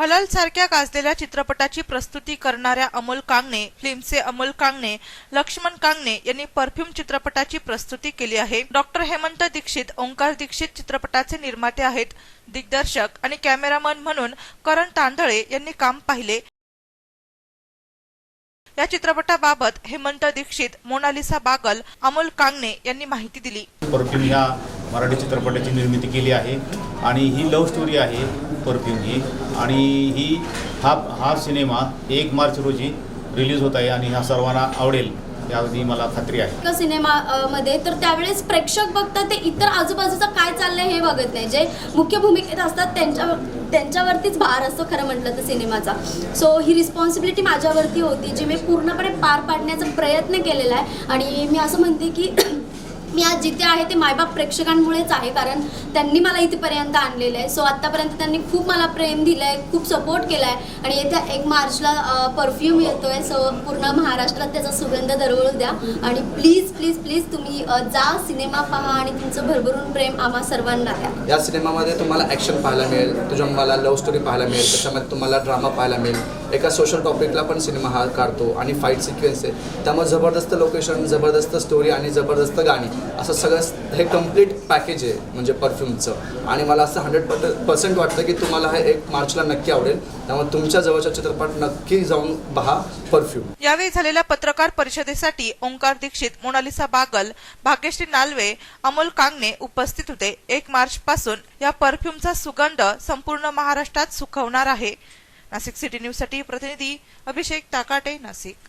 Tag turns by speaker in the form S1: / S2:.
S1: बागल सारख्या गाजलेल्या चित्रपटाची प्रस्तुती करणाऱ्या अमोल कांगणे फिल्मचे अमोल कांगणे लक्ष्मण कांगणे यांनी परफ्यूम चित्रपटाची प्रस्तुती केली आहे. डॉक्टर हेमंत दीक्षित ओंकार दीक्षित चित्रपटाचे निर्माते आहेत दिग्दर्शक आणि कॅमेरामन म्हणून करण तांदळे यांनी काम पाहिले. या चित्रपटाबाबत हेमंत दीक्षित मोनालिसा बागल अमोल कांगणे यांनी माहिती दिली.
S2: परफ्यूम ह्या मराठी चित्रपटाची निर्मिती केली आहे आणि ही लव्ह स्टोरी आहे. परफ्यूम ही आणि ही हा हा सिनेमा एक मार्च रोजी रिलीज होत आहे आणि ह्या सर्वांना आवडेल याची मला खात्री आहे.
S3: सिनेमा अ, मध्ये. तर त्यावेळेस प्रेक्षक बघतात ते इतर आजूबाजूचं काय चाललंय हे बघत नाही. जे मुख्य भूमिकेत असतात त्यांच्या त्यांच्यावरतीच भार असतो खरं म्हटलं तर सिनेमाचा. सो ही रिस्पॉन्सिबिलिटी माझ्यावरती होती जी मी पूर्णपणे पार पाडण्याचा प्रयत्न केलेला आहे. आणि मी असं म्हणते की मी आज जिथे आहे ते मायबाप प्रेक्षकांमुळेच आहे कारण त्यांनी मला इथेपर्यंत आणलेलं आहे. सो आत्तापर्यंत त्यांनी खूप मला प्रेम दिलं आहे खूप सपोर्ट केला आहे आणि येत्या एक मार्चला परफ्यूम येतो आहे सो पूर्ण महाराष्ट्रात त्याचा सुगंध दरवळू द्या. आणि प्लीज प्लीज प्लीज तुम्ही जा सिनेमा पहा आणि तुमचं भरभरून प्रेम आम्हा सर्वांना द्या.
S4: या सिनेमामध्ये तुम्हाला ॲक्शन पाहायला मिळेल. तुझ्या मला लव्ह स्टोरी पाहायला मिळेल. त्याच्यामध्ये तुम्हाला ड्रामा पाहायला मिळेल. एका सोशल टॉपिकला पण सिनेमा हा काढतो आणि फाईट सिक्वेन्स आहे. त्यामुळे जबरदस्त लोकेशन जबरदस्त स्टोरी आणि जबरदस्त गाणी असं सगळं हे कंप्लीट पॅकेज आहे म्हणजे परफ्यूमचं आणि मला असं हंड्रेड पर्सेंट वाटतं की तुम्हाला हे एक मार्चला नक्की आवडेल. त्यामुळे तुमच्या जवळच्या चित्रपट नक्की जाऊन पहा परफ्यूम
S1: यावेळी झालेल्या पत्रकार परिषदेसाठी ओंकार दीक्षित मोनालिसा बागल भाग्यश्री नालवे अमोल कांगणे उपस्थित होते. एक मार्च पासून या परफ्यूमचा सुगंध संपूर्ण महाराष्ट्रात सुखवणार आहे. नाशिक सिटी न्यूजसाठी प्रतिनिधी अभिषेक टाकाटे नाशिक.